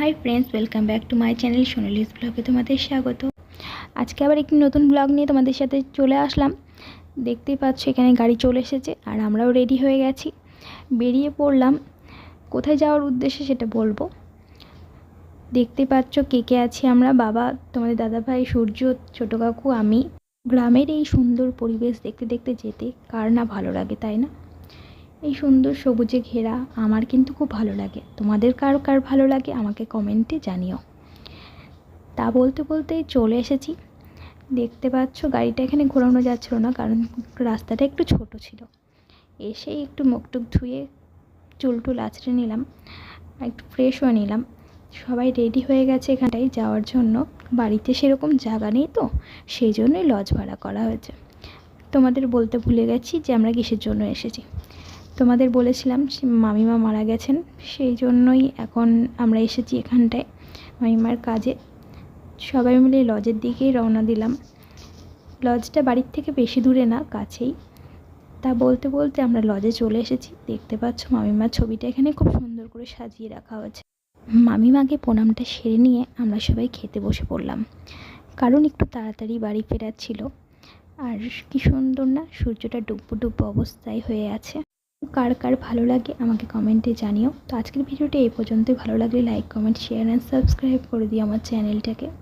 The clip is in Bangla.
Hi friends welcome back to my channel Sonali's ব্লগে তোমাদের স্বাগত। আজকে আবার একটি নতুন ব্লগ নিয়ে তোমাদের সাথে চলে আসলাম। দেখতেই পাচ্ছ এখানে গাড়ি চলে এসেছে আর আমরাও রেডি হয়ে গেছি। বেরিয়ে পড়লাম। কোথায় যাওয়ার উদ্দেশ্যে সেটা বলব? দেখতে পাচ্ছ কে কে আছি আমরা। বাবা, তোমাদের দাদাভাই, সূর্য, ছোটো কাকু, আমি। গ্রামের এই সুন্দর পরিবেশ দেখতে দেখতে যেতে কার না ভালো লাগে, তাই না? এই সুন্দর সবুজে ঘেরা, আমার কিন্তু খুব ভালো লাগে। তোমাদের কার কার ভালো লাগে আমাকে কমেন্টে জানিও। তা বলতে বলতে চলে এসেছি। দেখতে পাচ্ছ গাড়িটা এখানে ঘোরানো যাচ্ছিল না, কারণ রাস্তাটা একটু ছোট ছিল। এসেই একটু মুখ টুক ধুয়ে চুল টুল আছড়ে নিলাম, একটু ফ্রেশ হয়ে নিলাম। সবাই রেডি হয়ে গেছে এখানটায় যাওয়ার জন্য। বাড়িতে সেরকম জায়গা নেই তো, সেই জন্যই লজ ভাড়া করা হয়েছে। তোমাদের বলতে ভুলে গেছি যে আমরা কিসের জন্য এসেছি। তোমাদের বলেছিলাম মামিমা মারা গেছেন, সেই জন্যই এখন আমরা এসেছি এখানটায়, মামিমার কাজে। সবাই মিলে লজের দিকেই রওনা দিলাম। লজটা বাড়ির থেকে বেশি দূরে না, কাছেই। তা বলতে বলতে আমরা লজে চলে এসেছি। দেখতে পাচ্ছ মামিমার ছবিটা এখানে খুব সুন্দর করে সাজিয়ে রাখা হয়েছে। মামিমাকে প্রণামটা সেরে নিয়ে আমরা সবাই খেতে বসে পড়লাম। কারণ একটু তাড়াতাড়ি বাড়ি ফেরার ছিল। আর কি সুন্দর না, সূর্যটা ডুব্বু ডুব্বু অবস্থায় হয়ে আছে। কার কার ভালো লাগে আমাকে কমেন্টে জানিও। তো আজকের ভিডিওটি এই পর্যন্তই। ভালো লাগলে like, comment share and subscribe করে দিও আমার চ্যানেলটাকে।